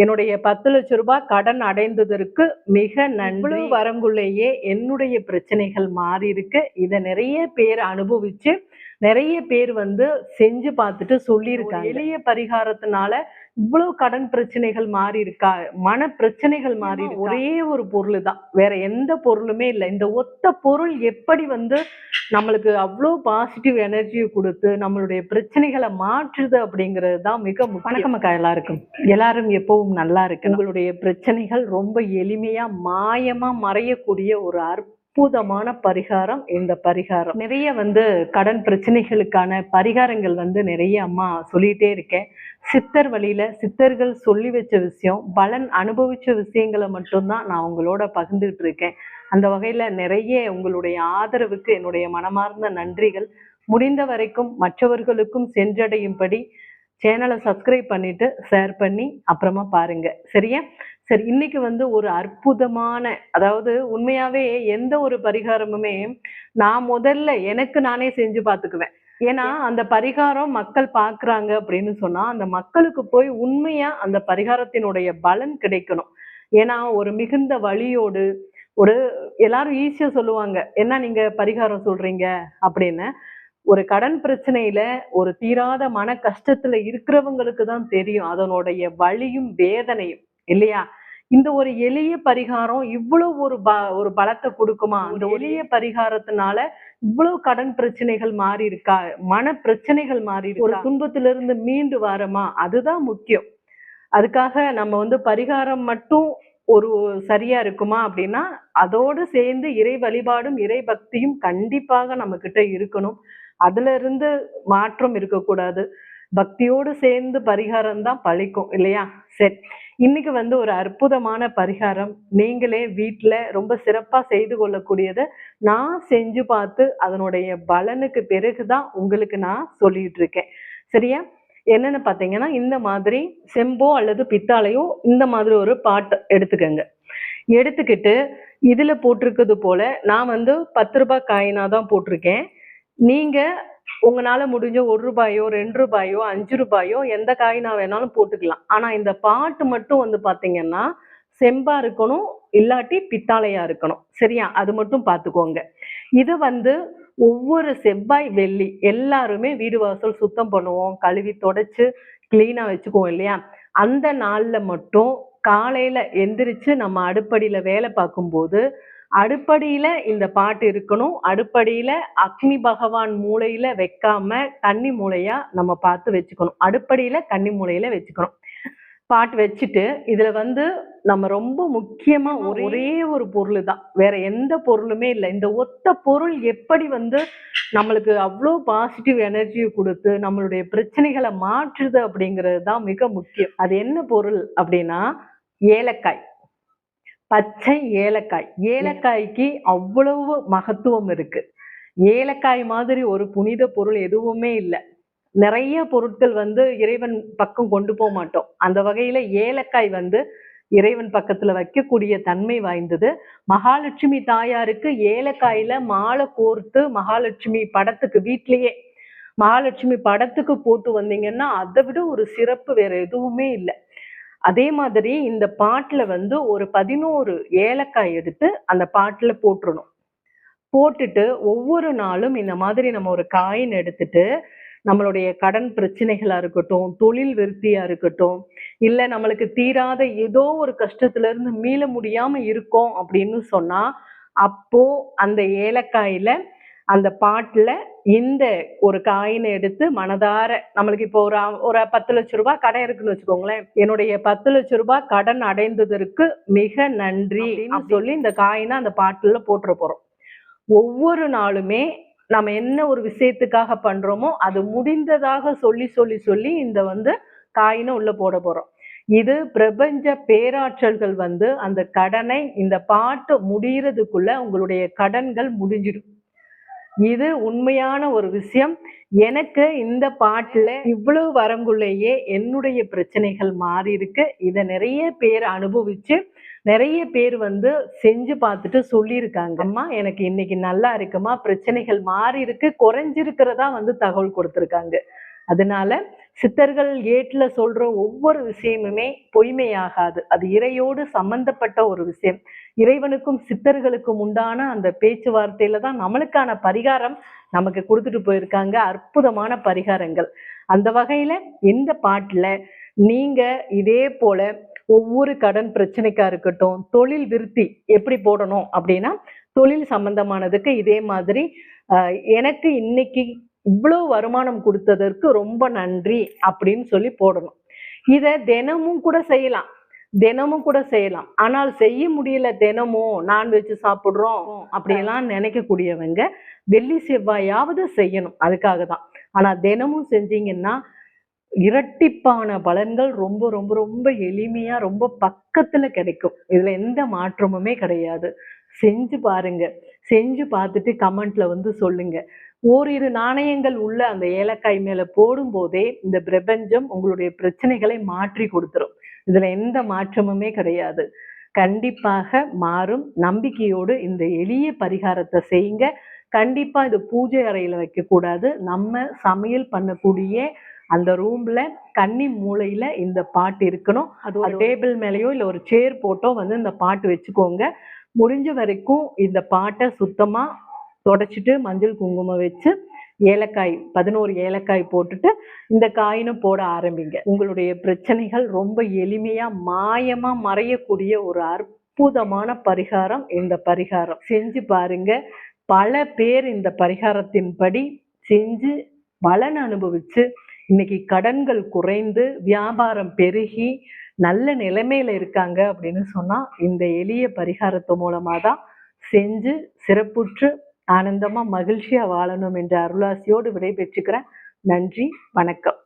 என்னுடைய பத்து லட்ச ரூபாய் கடன் அடைந்ததற்கு மிக நன்றி. வரங்குள்ளேயே என்னுடைய பிரச்சனைகள் மாறி இருக்கு. இதை நிறைய பேர் அனுபவிச்சு நிறைய பேர் வந்து செஞ்சு பார்த்துட்டு சொல்லியிருக்காங்க. எளிய பரிகாரத்தினால இவ்வளவு கடன் பிரச்சனைகள் மாறி இருக்கா? மன பிரச்சனைகள் மாறி இருக்கா? ஒரே ஒரு பொருள் தான் வேற எந்த பொருளுமே இல்லை. இந்த ஒத்த பொருள் எப்படி வந்து நம்மளுக்கு அவ்வளோ பாசிட்டிவ் எனர்ஜியை கொடுத்து நம்மளுடைய பிரச்சனைகளை மாற்றுது அப்படிங்கிறது தான் மிக முக்கியம். வணக்கம் அக்கா எல்லாருக்கும். எல்லாரும் எப்பவும் நல்லா இருக்கு உங்களுடைய பிரச்சனைகள் ரொம்ப எளிமையா மாயமா மறையக்கூடிய ஒரு அற்புதமான பரிகாரம் இந்த பரிகாரம். நிறைய வந்து கடன் பிரச்சனைகளுக்கான பரிகாரங்கள் வந்து நிறைய அம்மா சொல்லிட்டே இருக்கேன். சித்தர் வழியில் சித்தர்கள் சொல்லி வச்ச விஷயம் பலன் அனுபவிச்ச விஷயங்களை மட்டும்தான் நான் உங்களோட பகிர்ந்துகிட்டு இருக்கேன். அந்த வகையில் நிறைய உங்களுடைய ஆதரவுக்கு என்னுடைய மனமார்ந்த நன்றிகள். முடிந்த வரைக்கும் மற்றவர்களுக்கும் சென்றடையும்படி சேனலை சப்ஸ்கிரைப் பண்ணிவிட்டு ஷேர் பண்ணி அப்புறமா பாருங்கள் சரியா? சரி இன்னைக்கு வந்து ஒரு அற்புதமான அதாவது உண்மையாவே எந்த ஒரு பரிகாரமுமே நான் முதல்ல எனக்கு நானே செஞ்சு பார்த்துக்குவேன். ஏன்னா அந்த பரிகாரம் மக்கள் பார்க்கறாங்க அப்படின்னு சொன்னா அந்த மக்களுக்கு போய் உண்மையா அந்த பரிகாரத்தினுடைய பலன் கிடைக்கணும். ஏன்னா ஒரு மிகுந்த வழியோடு ஒரு எல்லாரும் ஈஸியா சொல்லுவாங்க என்ன நீங்க பரிகாரம் சொல்றீங்க? அப்படின்னு. ஒரு கடன் பிரச்சனையில ஒரு தீராத மன கஷ்டத்துல இருக்கிறவங்களுக்கு தான் தெரியும் அதனுடைய வலியும் வேதனையும் இல்லையா? இந்த ஒரு எளிய பரிகாரம் இவ்வளவு ஒரு ப ஒரு பலத்தை கொடுக்குமா? அந்த எளிய பரிகாரத்தினால இவ்வளவு கடன் பிரச்சனைகள் மாறி இருக்கா மன பிரச்சனைகள் மாறி ஒரு துன்பத்திலிருந்து மீண்டு வரமா? அதுதான் முக்கியம். அதுக்காக நம்ம வந்து பரிகாரம் மட்டும் ஒரு சரியா இருக்குமா அப்படின்னா அதோடு சேர்ந்து இறை வழிபாடும் இறை பக்தியும் கண்டிப்பாக நம்ம கிட்ட இருக்கணும். அதுல இருந்து மாற்றம் இருக்கக்கூடாது. பக்தியோடு சேர்ந்து பரிகாரம் தான் பழிக்கும் இல்லையா? சரி. இன்னைக்கு வந்து ஒரு அற்புதமான பரிகாரம். நீங்களே வீட்டில் ரொம்ப சிறப்பாக செய்து கொள்ளக்கூடியதை நான் செஞ்சு பார்த்து அதனுடைய பலனுக்கு பிறகு தான் உங்களுக்கு நான் சொல்லிட்டு இருக்கேன். சரியா? என்னென்னு பார்த்தீங்கன்னா இந்த மாதிரி செம்போ அல்லது பித்தாலையோ இந்த மாதிரி ஒரு பாட்டு எடுத்துக்கோங்க. எடுத்துக்கிட்டு இதில் போட்டிருக்கிறது போல நான் வந்து பத்து ரூபாய் காயினாக தான் போட்டிருக்கேன். நீங்கள் உங்களால் முடிஞ்ச ஒரு ரூபாயோ ரெண்டு ரூபாயோ அஞ்சு ரூபாயோ எந்த காயினா வேணாலும் போட்டுக்கலாம். ஆனால் இந்த பாட்டு மட்டும் வந்து பார்த்தீங்கன்னா செம்பா இருக்கணும் இல்லாட்டி பித்தாளையா இருக்கணும். சரியா? அது மட்டும் பார்த்துக்கோங்க இது வந்து ஒவ்வொரு செவ்வாய் வெள்ளி எல்லாருமே வீடு வாசல் சுத்தம் பண்ணுவோம். கழுவி தொடச்சு கிளீனாக வச்சுக்குவோம் இல்லையா? அந்த நாளில் மட்டும் காலையில் எந்திரிச்சு நம்ம அடுப்படியில் வேலை பார்க்கும்போது அடுப்படியில இந்த பாட்டு இருக்கணும். அடுப்படியில அக்னி பகவான் மூலையில வைக்காம கன்னி மூலையா நம்ம பார்த்து வச்சுக்கணும். அடுப்படியில கன்னி மூலையில வச்சுக்கணும். பாட்டு வச்சுட்டு இதுல வந்து நம்ம ரொம்ப முக்கியமா ஒரே ஒரு பொருள் தான் வேற எந்த பொருளுமே இல்லை. இந்த ஒத்த பொருள் எப்படி வந்து நம்மளுக்கு அவ்வளோ பாசிட்டிவ் எனர்ஜியை கொடுத்து நம்மளுடைய பிரச்சனைகளை மாற்றுது அப்படிங்கிறது தான் மிக முக்கியம். அது என்ன பொருள் அப்படின்னா ஏலக்காய். பச்சை ஏலக்காய். ஏலக்காய்க்கு அவ்வளவு மகத்துவம் இருக்கு. ஏலக்காய் மாதிரி ஒரு புனித பொருள் எதுவுமே இல்லை. நிறைய பொருட்கள் வந்து இறைவன் பக்கம் கொண்டு போக மாட்டோம். அந்த வகையில ஏலக்காய் வந்து இறைவன் பக்கத்துல வைக்கக்கூடிய தன்மை வாய்ந்தது. மகாலட்சுமி தாயாருக்கு ஏலக்காயில மாலை கோர்த்து மகாலட்சுமி படத்துக்கு வீட்லயே மகாலட்சுமி படத்துக்கு போட்டு வந்தீங்கன்னா அதை விட ஒரு சிறப்பு வேற எதுவுமே இல்லை. அதே மாதிரி இந்த பாட்டில் வந்து ஒரு பதினோரு ஏலக்காய் எடுத்து அந்த பாட்டில் போட்டுடணும் போட்டுட்டு ஒவ்வொரு நாளும் இந்த மாதிரி நம்ம ஒரு காயின் எடுத்துட்டு நம்மளுடைய கடன் பிரச்சனைகளா இருக்கட்டும் தொழில் விருத்தியா இருக்கட்டும் இல்ல நம்மளுக்கு தீராத ஏதோ ஒரு கஷ்டத்துல இருந்து மீள முடியாம இருக்கோம் அப்படின்னு சொன்னா அப்போ அந்த ஏலக்காயில அந்த பாட்டுல இந்த ஒரு காயினை எடுத்து மனதார நம்மளுக்கு இப்போ ஒரு ஒரு பத்து லட்ச ரூபாய் கடன் இருக்குன்னு வச்சுக்கோங்களேன். என்னுடைய பத்து லட்ச ரூபாய் கடன் அடைந்ததற்கு மிக நன்றி அப்படின்னு சொல்லி இந்த காயினை அந்த பாட்டுல போட்டுற போறோம். ஒவ்வொரு நாளுமே நம்ம என்ன ஒரு விஷயத்துக்காக பண்றோமோ அது முடிந்ததாக சொல்லி சொல்லி சொல்லி இந்த வந்து காயினை உள்ள போட போறோம். இது பிரபஞ்ச பேராற்றல்கள் வந்து அந்த கடனை இந்த பாட்டு முடியறதுக்குள்ள உங்களுடைய கடன்கள் முடிஞ்சிடும். இது உண்மையான ஒரு விஷயம். எனக்கு இந்த பாட்டுல இவ்வளவு வரங்குள்ளேயே என்னுடைய பிரச்சனைகள் மாறி இருக்கு. இதை நிறைய பேர் அனுபவிச்சு நிறைய பேர் வந்து செஞ்சு பார்த்துட்டு சொல்லியிருக்காங்க. அம்மா எனக்கு இன்னைக்கு நல்லா இருக்குமா? பிரச்சனைகள் மாறி இருக்கு. குறைஞ்சிருக்கிறதா வந்து தகவல் கொடுத்துருக்காங்க. அதனால சித்தர்கள் ஏட்டில் சொல்கிற ஒவ்வொரு விஷயமுமே பொய்மையாகாது. அது இறையோடு சம்பந்தப்பட்ட ஒரு விஷயம். இறைவனுக்கும் சித்தர்களுக்கும் உண்டான அந்த பேச்சுவார்த்தையில தான் நம்மளுக்கான பரிகாரம் நமக்கு கொடுத்துட்டு போயிருக்காங்க. அற்புதமான பரிகாரங்கள். அந்த வகையில் இந்த பாட்டில் நீங்கள் இதே போல் ஒவ்வொரு கடன் பிரச்சனைக்காக இருக்கட்டும் தொழில் விருத்தி எப்படி போடணும் அப்படின்னா தொழில் சம்பந்தமானதுக்கு இதே மாதிரி எனக்கு இன்னைக்கு இவ்வளோ வருமானம் கொடுத்ததற்கு ரொம்ப நன்றி அப்படின்னு சொல்லி போடணும். இதை தினமும் கூட செய்யலாம். தினமும் கூட செய்யலாம். ஆனால் செய்ய முடியல தினமும் நான்வெஜ் சாப்பிட்றோம் அப்படிலாம் நினைக்கக்கூடியவங்க வெள்ளி செவ்வாயாவது செய்யணும். அதுக்காக தான். ஆனால் தினமும் செஞ்சீங்கன்னா இரட்டிப்பான பலன்கள் ரொம்ப ரொம்ப ரொம்ப எளிமையாக ரொம்ப பக்கத்தில் கிடைக்கும். இதில் எந்த மாற்றமுமே கிடையாது. செஞ்சு பாருங்க. செஞ்சு பார்த்துட்டு கமெண்ட்ல வந்து சொல்லுங்க. ஓரிரு நாணயங்கள் உள்ள அந்த ஏலக்காய் மேல போடும்போதே இந்த பிரபஞ்சம் உங்களுடைய பிரச்சனைகளை மாற்றி கொடுத்துரும். இதுல எந்த மாற்றமுமே கிடையாது. கண்டிப்பாக மாறும். நம்பிக்கையோடு இந்த எளிய பரிகாரத்தை செய்யுங்க. கண்டிப்பா இது பூஜை அறையில வைக்க கூடாது. நம்ம சமையல் பண்ணக்கூடிய அந்த ரூம்ல கன்னி மூலையில இந்த பாட்டு இருக்கணும். அது ஒரு டேபிள் மேலேயோ இல்ல ஒரு சேர் போட்டோ வந்து இந்த பாட்டு வச்சுக்கோங்க. முடிஞ்ச வரைக்கும் இந்த பாட்டை சுத்தமா தொடச்சிட்டு மஞ்சள் குங்குமம் வச்சு ஏலக்காய் பதினோரு ஏலக்காய் போட்டுட்டு இந்த காயினும் போட ஆரம்பிங்க. உங்களுடைய பிரச்சனைகள் ரொம்ப எளிமையா மாயமா மறையக்கூடிய ஒரு அற்புதமான பரிகாரம் இந்த பரிகாரம். செஞ்சு பாருங்க. பல பேர் இந்த பரிகாரத்தின்படி செஞ்சு பலன் அனுபவிச்சு இன்னைக்கு கடன்கள் குறைந்து வியாபாரம் பெருகி நல்ல நிலைமையில இருக்காங்க அப்படின்னு சொன்னா இந்த எளிய பரிகாரத்து மூலமா தான் செஞ்சு சிறப்புற்று ஆனந்தமாக மகிழ்ச்சியாக வாழணும் என்ற அருளாசியோடு விடைபெற்றுக்கிறேன். நன்றி வணக்கம்.